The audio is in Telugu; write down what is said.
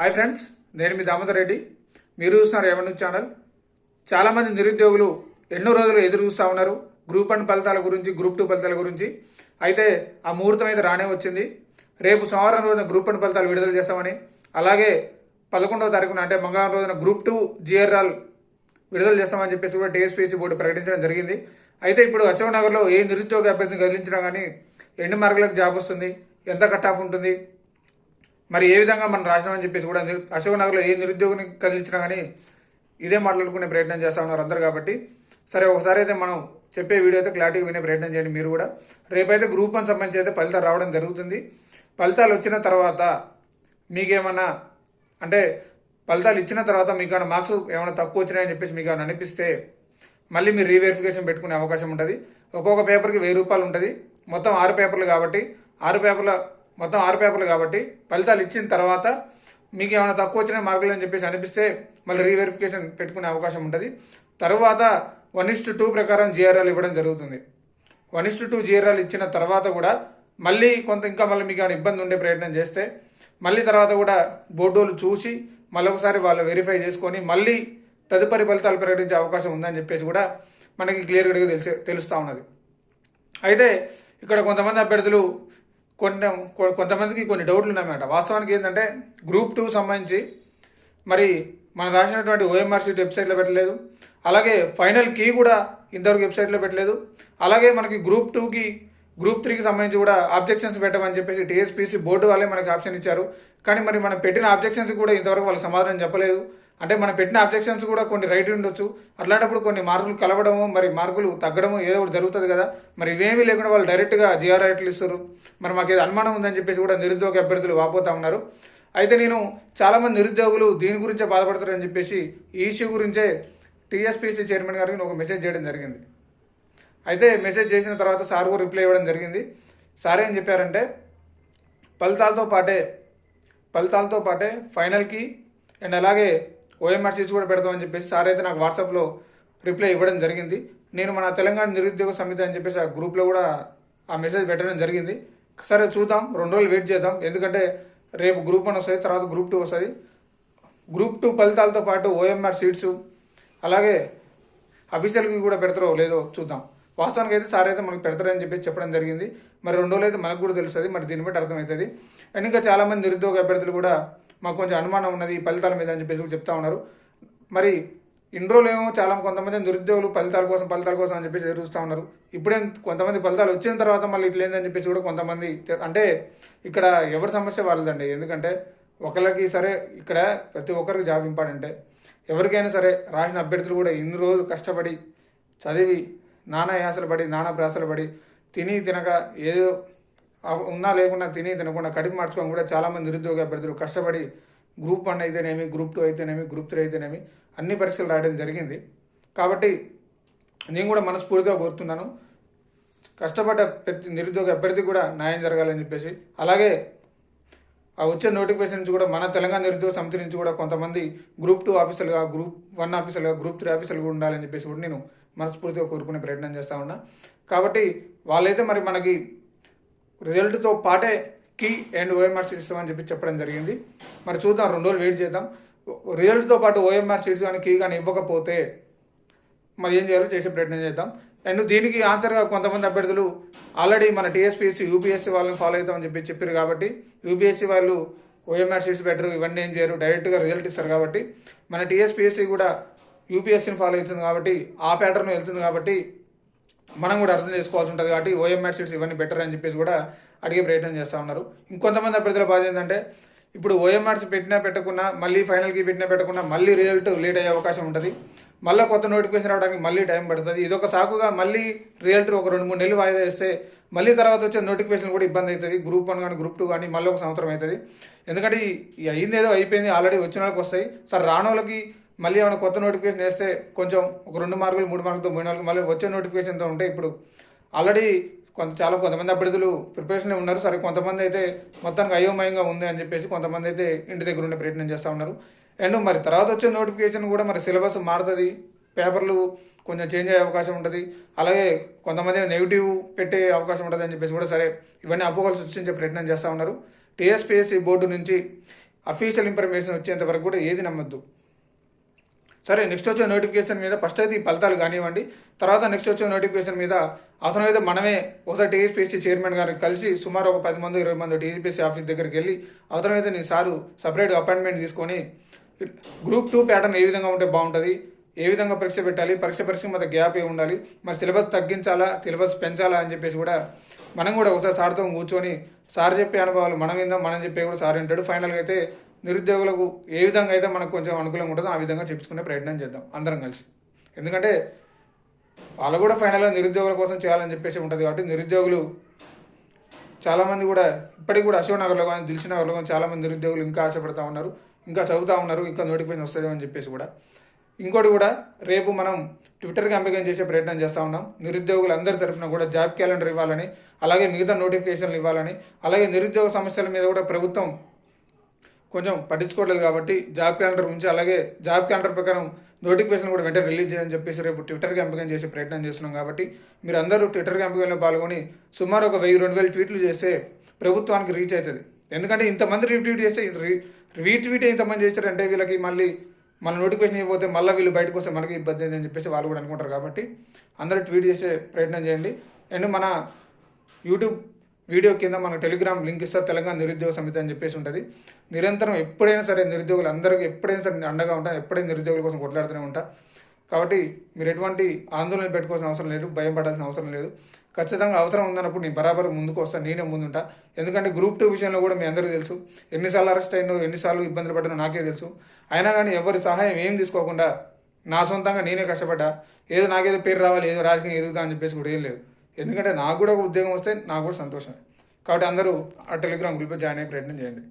హాయ్ ఫ్రెండ్స్ నేను మీ దామోదర్ రెడ్డి. మీరు చూస్తున్నారు ఏమన్నా ఛానల్. చాలామంది నిరుద్యోగులు ఎన్నో రోజులు ఎదురు చూస్తూ ఉన్నారు. గ్రూప్ వన్ ఫలితాల గురించి గ్రూప్ టూ ఫలితాల గురించి. అయితే ఆ ముహూర్తం అయితే రానే వచ్చింది. రేపు సోమవారం రోజున గ్రూప్ వన్ ఫలితాలు విడుదల చేస్తామని అలాగే పదకొండవ తారీఖున అంటే మంగళవారం రోజున గ్రూప్ టూ జిఆర్ఆల్ విడుదల చేస్తామని చెప్పేసి కూడా టీఎస్పీసీ బోర్డు ప్రకటించడం జరిగింది. అయితే ఇప్పుడు అశోక్ నగర్లో ఏ నిరుద్యోగ అభ్యర్థిని కదిలించినా కానీ ఎన్ని మార్కులకు జాబ్ వస్తుంది? ఎంత కట్ ఆఫ్ ఉంటుంది? మరి ఏ విధంగా మనం రాసినామని చెప్పేసి కూడా అశోక్ నగర్లో ఏ నిరుద్యోగిని కదిలించినా కానీ ఇదే మాట్లాడుకునే ప్రయత్నం చేస్తా ఉన్నారు అందరు కాబట్టి. సరే ఒకసారి అయితే మనం చెప్పే వీడియో అయితే క్లారిటీ వినే ప్రయత్నం చేయండి మీరు కూడా. రేపైతే గ్రూప్ వన్ సంబంధించి అయితే ఫలితాలు రావడం జరుగుతుంది. ఫలితాలు వచ్చిన తర్వాత మీకేమన్నా అంటే ఫలితాలు ఇచ్చిన తర్వాత మీకు ఏమైనా మార్క్స్ ఏమైనా తక్కువ వచ్చినాయని చెప్పేసి మీకు ఏమైనా అనిపిస్తే మళ్ళీ మీరు రీవెరిఫికేషన్ పెట్టుకునే అవకాశం ఉంటుంది. ఒక్కొక్క పేపర్కి వెయ్యి రూపాయలు ఉంటుంది. మొత్తం ఆరు పేపర్లు కాబట్టి ఆరు పేపర్ల మొత్తం ఆరు పేపర్లు కాబట్టి ఫలితాలు ఇచ్చిన తర్వాత మీకు ఏమైనా తక్కువ వచ్చిన మార్కులు అని చెప్పేసి అనిపిస్తే మళ్ళీ రీవెరిఫికేషన్ పెట్టుకునే అవకాశం ఉంటుంది. తర్వాత వన్ ఇస్ టూ ప్రకారం జిఆర్ఆల్ ఇవ్వడం జరుగుతుంది. వన్ ఇస్ టూ జిఆర్ఆల్ ఇచ్చిన తర్వాత కూడా మళ్ళీ కొంత ఇంకా మళ్ళీ మీకు ఏమైనా ఇబ్బంది ఉండే ప్రయత్నం చేస్తే మళ్ళీ తర్వాత కూడా బోర్డోలు చూసి మళ్ళీ ఒకసారి వాళ్ళు వెరిఫై చేసుకొని మళ్ళీ తదుపరి ఫలితాలు ప్రకటించే అవకాశం ఉందని చెప్పేసి కూడా మనకి క్లియర్గా తెలిసి తెలుస్తూ ఉన్నది. అయితే ఇక్కడ కొంతమంది అభ్యర్థులు కొన్ని కొంతమందికి కొన్ని డౌట్లు ఉన్నాయన్నమాట వాస్తవానికి ఏంటంటే గ్రూప్ టూ సంబంధించి మరి మనం రాసినటువంటి ఓఎంఆర్ వెబ్సైట్లో పెట్టలేదు. అలాగే ఫైనల్ కీ కూడా ఇంతవరకు వెబ్సైట్లో పెట్టలేదు. అలాగే మనకి గ్రూప్ టూకి గ్రూప్ త్రీకి సంబంధించి కూడా ఆబ్జెక్షన్స్ పెట్టమని చెప్పేసి టీఎస్పీసీ బోర్డు వాళ్ళే మనకి ఆప్షన్ ఇచ్చారు. కానీ మరి మనం పెట్టిన ఆబ్జెక్షన్స్ కూడా ఇంతవరకు వాళ్ళు సమాధానం చెప్పలేదు. అంటే మనం పెట్టిన అబ్జెక్షన్స్ కూడా కొన్ని రైట్ ఉండొచ్చు. అట్లాంటప్పుడు కొన్ని మార్కులు కలవడము మరి మార్కులు తగ్గడము ఏదో ఒకటి జరుగుతుంది కదా. మరి ఇవేమీ లేకుండా వాళ్ళు డైరెక్ట్గా జిఆర్ రైట్లు ఇస్తారు మరి మాకు ఏదో అనుమానం ఉందని చెప్పేసి కూడా నిరుద్యోగ అభ్యర్థులు వాపోతా ఉన్నారు. అయితే నేను చాలామంది నిరుద్యోగులు దీని గురించే బాధపడతారని చెప్పేసి ఈ ఇష్యూ గురించే టీఎస్పీసీ చైర్మన్ గారికి నేను ఒక మెసేజ్ చేయడం జరిగింది. అయితే మెసేజ్ చేసిన తర్వాత సార్ కూడా రిప్లై ఇవ్వడం జరిగింది. సార్ ఏం చెప్పారంటే ఫలితాలతో పాటే ఫలితాలతో పాటే ఫైనల్కి అండ్ అలాగే ఓఎంఆర్ కూడా పెడతామని చెప్పేసి సార్ అయితే నాకు వాట్సాప్లో రిప్లై ఇవ్వడం జరిగింది. నేను మన తెలంగాణ నిరుద్యోగ సమితి అని చెప్పేసి ఆ గ్రూప్లో కూడా ఆ మెసేజ్ పెట్టడం జరిగింది. సరే చూద్దాం రెండు రోజులు వెయిట్ చేద్దాం. ఎందుకంటే రేపు గ్రూప్ వన్ వస్తుంది తర్వాత గ్రూప్ టూ వస్తుంది. గ్రూప్ టూ ఫలితాలతో పాటు ఓఎంఆర్ సీట్స్ అలాగే అఫీషియల్కి కూడా పెడతారో లేదో చూద్దాం. వాస్తవానికి అయితే సార్ అయితే మనకు పెడతారని చెప్పేసి చెప్పడం జరిగింది. మరి రెండు రోజులు అయితే మనకు కూడా తెలుస్తుంది. మరి దీన్ని బట్టి అర్థమవుతుంది. అండ్ ఇంకా చాలామంది నిరుద్యోగ అభ్యర్థులు కూడా మాకు కొంచెం అనుమానం ఉన్నది ఈ ఫలితాల మీద అని చెప్పేసి కూడా చెప్తా ఉన్నారు. మరి ఇన్ని ఏమో చాలా కొంతమంది నిరుద్యోగులు ఫలితాల కోసం ఫలితాల కోసం అని చెప్పేసి ఎదురు చూస్తూ ఉన్నారు. ఇప్పుడే కొంతమంది ఫలితాలు వచ్చిన తర్వాత మళ్ళీ ఇట్లేదని చెప్పేసి కూడా కొంతమంది అంటే ఇక్కడ ఎవరి సమస్య వాళ్ళదండి. ఎందుకంటే ఒకరికి సరే ఇక్కడ ప్రతి ఒక్కరికి జాబ్ ఇంపార్టెంటే. ఎవరికైనా సరే రాసిన అభ్యర్థులు కూడా ఇన్ని రోజులు కష్టపడి చదివి నానా యాసలు పడి నానా ప్రయాసలు పడి తిని తినక ఏదో ఉన్నా లేకున్నా తిని తినకుండా కడిగి మార్చుకొని కూడా చాలామంది నిరుద్యోగ అభ్యర్థులు కష్టపడి గ్రూప్ వన్ అయితేనేమి గ్రూప్ టూ అయితేనేమి గ్రూప్ త్రీ అయితేనేమి అన్ని పరీక్షలు రాయడం జరిగింది. కాబట్టి నేను కూడా మనస్ఫూర్తిగా కోరుతున్నాను. కష్టపడ్డ ప్రతి నిరుద్యోగ అభ్యర్థి కూడా న్యాయం జరగాలని చెప్పేసి. అలాగే ఆ వచ్చే నోటిఫికేషన్ నుంచి కూడా మన తెలంగాణ నిరుద్యోగ సమితి నుంచి కూడా కొంతమంది గ్రూప్ టూ ఆఫీసర్లుగా గ్రూప్ వన్ ఆఫీసర్లుగా గ్రూప్ త్రీ ఆఫీసులు కూడా ఉండాలని చెప్పేసి కూడా నేను మనస్ఫూర్తిగా కోరుకునే ప్రయత్నం చేస్తూ ఉన్నా. కాబట్టి వాళ్ళైతే మరి మనకి రిజల్ట్తో పాటే కీ అండ్ ఓఎంఆర్ షీట్స్ ఇస్తామని చెప్పి చెప్పడం జరిగింది. మరి చూద్దాం రెండు రోజులు వెయిట్ చేద్దాం. రిజల్ట్తో పాటు ఓఎంఆర్ షీట్స్ కానీ కీ కానీ ఇవ్వకపోతే మరి ఏం చేయాలో చేసే ప్రయత్నం చేద్దాం. అండ్ దీనికి ఆన్సర్గా కొంతమంది అభ్యర్థులు ఆల్రెడీ మన టీఎస్పీఎస్సీ యూపీఎస్సీ వాళ్ళని ఫాలో అవుతామని చెప్పి చెప్పారు కాబట్టి యూపీఎస్సీ వాళ్ళు ఓఎంఆర్ షీట్స్ బెటర్ ఇవన్నీ ఏం చేయరు డైరెక్ట్గా రిజల్ట్ ఇస్తారు కాబట్టి మన టీఎస్పీఎస్సీ కూడా యూపీఎస్సీని ఫాలో అవుతుంది కాబట్టి ఆ ప్యాటర్న్ వెళ్తుంది కాబట్టి మనం కూడా అర్థం చేసుకోవాల్సి ఉంటుంది కాబట్టి ఓఎంఆర్ సీట్స్ ఇవన్నీ బెటర్ అని చెప్పేసి కూడా అడిగే ప్రయత్నం చేస్తూ ఉన్నారు. ఇంకొంతమంది అభ్యర్థుల బాధ ఏంటంటే ఇప్పుడు ఓఎంఆర్స్ పెట్టినా పెట్టకుండా మళ్ళీ ఫైనల్కి పెట్టినా పెట్టకుండా మళ్ళీ రిజల్ట్ లేట్ అయ్యే అవకాశం ఉంటుంది. మళ్ళీ కొత్త నోటిఫికేషన్ రావడానికి మళ్ళీ టైం పడుతుంది. ఇదొక సాకుగా మళ్ళీ రిజల్ట్ ఒక రెండు మూడు నెలలు వాయిదా వేస్తే మళ్ళీ తర్వాత వచ్చే నోటిఫికేషన్ కూడా ఇబ్బంది అవుతుంది. గ్రూప్ వన్ కానీ గ్రూప్ టూ కానీ మళ్ళీ ఒక సంవత్సరం అవుతుంది. ఎందుకంటే ఈ- అయింది ఏదో అయిపోయింది ఆల్రెడీ వచ్చిన వాళ్ళకి వస్తాయి. సార్ రానోళ్ళకి మళ్ళీ ఏమైనా కొత్త నోటిఫికేషన్ వేస్తే కొంచెం ఒక రెండు మార్కులు మూడు మార్కులతో మూడు నాలుగు మళ్ళీ వచ్చే నోటిఫికేషన్తో ఉంటే ఇప్పుడు ఆల్రెడీ కొంత చాలా కొంతమంది అభ్యర్థులు ప్రిపరేషన్ ఉన్నారు. సరే కొంతమంది అయితే మొత్తానికి అయోమయంగా ఉంది అని చెప్పేసి కొంతమంది అయితే ఇంటి దగ్గర ఉండే ప్రయత్నం చేస్తూ ఉన్నారు. అండ్ మరి తర్వాత వచ్చే నోటిఫికేషన్ కూడా మరి సిలబస్ మారుతుంది. పేపర్లు కొంచెం చేంజ్ అయ్యే అవకాశం ఉంటుంది. అలాగే కొంతమంది నెగిటివ్ పెట్టే అవకాశం ఉంటుంది అని చెప్పేసి కూడా సరే ఇవన్నీ అపోహలు సృష్టించే ప్రయత్నం చేస్తూ ఉన్నారు. టీఎస్పీఎస్సీ బోర్డు నుంచి అఫీషియల్ ఇన్ఫర్మేషన్ వచ్చేంత వరకు కూడా ఏది నమ్మద్దు. సరే నెక్స్ట్ వచ్చే నోటిఫికేషన్ మీద ఫస్ట్ అయితే ఈ ఫలితాలు కానివ్వండి. తర్వాత నెక్స్ట్ వచ్చే నోటిఫికేషన్ మీద అవసరమైతే మనమే ఒకసారి టీఎస్పీఎస్సీ చైర్మన్ గారికి కలిసి సుమారు ఒక పది మంది ఇరవై మంది టీఎస్పీఎస్సీ ఆఫీస్ దగ్గరికి వెళ్ళి అవసరమైతే నేను సారు సపరేట్ అపాయింట్మెంట్ తీసుకొని గ్రూప్ టూ ప్యాటర్న్ ఏ విధంగా ఉంటే బాగుంటుంది ఏ విధంగా పరీక్ష పెట్టాలి పరీక్ష పరీక్ష మధ్య గ్యాప్ ఏ ఉండాలి మరి సిలబస్ తగ్గించాలా సిలబస్ పెంచాలా అని చెప్పేసి కూడా మనం కూడా ఒకసారి సార్తో కూర్చొని సార్ చెప్పే అనుభవాలు మనం విందాం మనం చెప్పే కూడా సార్ వింటాడు. ఫైనల్గా అయితే నిరుద్యోగులకు ఏ విధంగా అయితే మనకు కొంచెం అనుకూలంగా ఉంటుందో ఆ విధంగా చెప్పుకునే ప్రయత్నం చేద్దాం అందరం కలిసి. ఎందుకంటే వాళ్ళు కూడా ఫైనల్గా నిరుద్యోగుల కోసం చేయాలని చెప్పేసి ఉంటుంది కాబట్టి నిరుద్యోగులు చాలామంది కూడా ఇప్పటికి కూడా అశోక్ నగర్లో కానీ దిల్సి నగర్లో కానీ చాలామంది నిరుద్యోగులు ఇంకా ఆశపడతా ఉన్నారు ఇంకా చదువుతూ ఉన్నారు ఇంకా నోటిఫికేషన్ వస్తుంది అని చెప్పేసి కూడా. ఇంకోటి కూడా రేపు మనం ట్విట్టర్ క్యాంపెయిన్ చేసే ప్రయత్నం చేస్తూ ఉన్నాం. నిరుద్యోగులు అందరి తరఫున కూడా జాబ్ క్యాలెండర్ ఇవ్వాలని అలాగే మిగతా నోటిఫికేషన్లు ఇవ్వాలని అలాగే నిరుద్యోగ సమస్యల మీద కూడా ప్రభుత్వం కొంచెం పట్టించుకోవట్లేదు కాబట్టి జాబ్ క్యాలెండర్ ఉంచి అలాగే జాబ్ క్యాలెండర్ ప్రకారం నోటిఫికేషన్ కూడా వెంటనే రిలీజ్ చేయని చెప్పేసి రేపు ట్విట్టర్ క్యాంపెయిన్ చేసే ప్రయత్నం చేస్తున్నాం కాబట్టి మీరు అందరూ ట్విట్టర్ క్యాంపెయిన్లో పాల్గొని సుమారు ఒక వెయ్యి రెండు వేల ట్వీట్లు చేస్తే ప్రభుత్వానికి రీచ్ అవుతుంది. ఎందుకంటే ఇంతమంది రీట్వీట్ చేస్తే రీ- రీట్వీట్ ఇంతమంది చేస్తారంటే వీళ్ళకి మళ్ళీ మన నోటిఫికేషన్ ఇవ్వకపోతే మళ్ళీ వీళ్ళు బయటకు వస్తే మనకి ఇబ్బంది అని చెప్పేసి వాళ్ళు కూడా అనుకుంటారు కాబట్టి అందరూ ట్వీట్ చేసే ప్రయత్నం చేయండి. అండ్ మన యూట్యూబ్ వీడియో కింద మన టెలిగ్రామ్ లింక్ ఇస్తా తెలంగాణ నిరుద్యోగ సమితి అని చెప్పేసి ఉంటుంది. నిరంతరం ఎప్పుడైనా సరే నిరుద్యోగులు అందరికీ ఎప్పుడైనా సరే నేను అండగా ఉంటాను ఎప్పుడైనా నిరుద్యోగుల కోసం కొట్లాడుతూనే ఉంటా. కాబట్టి మీరు ఎటువంటి ఆందోళన పెట్టుకోవాల్సిన అవసరం లేదు భయం పడాల్సిన అవసరం లేదు. ఖచ్చితంగా అవసరం ఉందన్నప్పుడు నేను బరాబర్ ముందుకు వస్తాను నేనే ముందుంటా. ఎందుకంటే గ్రూప్ టూ విషయంలో కూడా మీ అందరికీ తెలుసు. ఎన్నిసార్లు అరెస్ట్ అయినో ఎన్నిసార్లు ఇబ్బందులు పడ్డానో నాకే తెలుసు. అయినా కానీ ఎవరి సహాయం ఏం తీసుకోకుండా నా సొంతంగా నేనే కష్టపడ్డా. ఏదో నాకేదో పేరు రావాలి ఏదో రాజకీయం ఎదుగుతా అని చెప్పేసి కూడా ఏం లేదు. ఎందుకంటే నాకు కూడా ఒక ఉద్యోగం వస్తే నాకు కూడా సంతోషమే. కాబట్టి అందరూ ఆ టెలిగ్రామ్ గ్రూప్లో జాయిన్ అయ్యే ప్రయత్నం చేయండి.